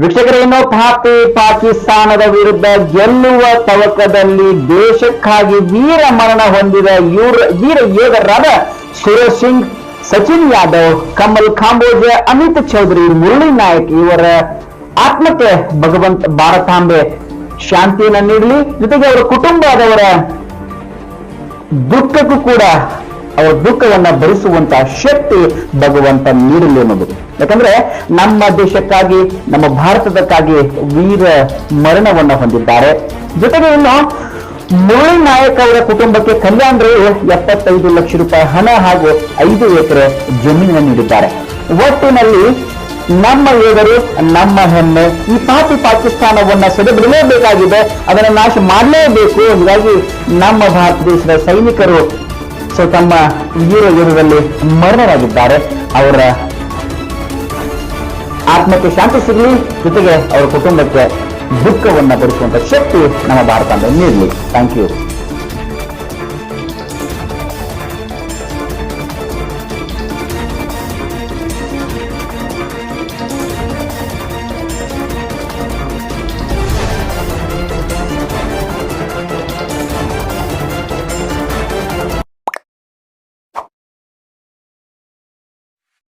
ವೀಕ್ಷಕರೇನು ಪಾಪಿ ಪಾಕಿಸ್ತಾನದ ವಿರುದ್ಧ ಗೆಲ್ಲುವ ತವಕದಲ್ಲಿ ದೇಶಕ್ಕಾಗಿ ವೀರ ಮರಣ ಹೊಂದಿದ ಯೂರ ವೀರ ಯೋಧರಾದ ಸುರೇಶ್ ಸಿಂಗ್, ಸಚಿನ್ ಯಾದವ್, ಕಮಲ್ ಕಾಂಬೋಜ, ಅಮಿತ್ ಚೌಧರಿ, ಮುರಳಿ ನಾಯಕ್ ಇವರ ಆತ್ಮಕ್ಕೆ ಭಗವಂತ ಭಾರತಾಂಬೆ ಶಾಂತಿಯನ್ನ ನೀಡಲಿ. ಜೊತೆಗೆ ಅವರ ಕುಟುಂಬದವರ ದುಃಖಕ್ಕೂ ಕೂಡ ಅವರ ದುಃಖವನ್ನ ಭರಿಸುವಂತ ಶಕ್ತಿ ಭಗವಂತ ನೀಡಲಿ ಅನ್ನೋದು. ಯಾಕಂದ್ರೆ ನಮ್ಮ ದೇಶಕ್ಕಾಗಿ, ನಮ್ಮ ಭಾರತದಕ್ಕಾಗಿ ವೀರ ಮರಣವನ್ನ ಹೊಂದಿದ್ದಾರೆ. ಜೊತೆಗೆ ಇನ್ನು ಮುರಳಿ ನಾಯಕ್ ಅವರ ಕುಟುಂಬಕ್ಕೆ ಕಲ್ಯಾಣ್ ರೈ ಎಪ್ಪತ್ತೈದು ಲಕ್ಷ ರೂಪಾಯಿ ಹಣ ಹಾಗೂ ಐದು ಎಕರೆ ಜಮೀನನ್ನು ನೀಡಿದ್ದಾರೆ. ಒಟ್ಟಿನಲ್ಲಿ ನಮ್ಮ ಯೋಧರು, ನಮ್ಮ ಹೆಮ್ಮೆ ಈ ಪಾಪಿ ಪಾಕಿಸ್ತಾನವನ್ನ ಸೆಡೆಬಿಡಲೇಬೇಕಾಗಿದೆ ಅದನ್ನು ನಾಶ ಮಾಡಲೇಬೇಕು. ಹೀಗಾಗಿ ನಮ್ಮ ಭಾರತ ದೇಶದ ಸೈನಿಕರು ಸೊ, ತಮ್ಮ ವೀರ ಯುಗದಲ್ಲಿ ಮರಣರಾಗಿದ್ದಾರೆ. ಅವರ ಆತ್ಮಕ್ಕೆ ಶಾಂತಿ ಸಿಗಲಿ, ಜೊತೆಗೆ ಅವರ ಕುಟುಂಬಕ್ಕೆ ದುಃಖವನ್ನು ಭರಿಸುವಂತ ಶಕ್ತಿ ನಮ್ಮ ಭಾರತ ನೀಡಲಿ. Thank you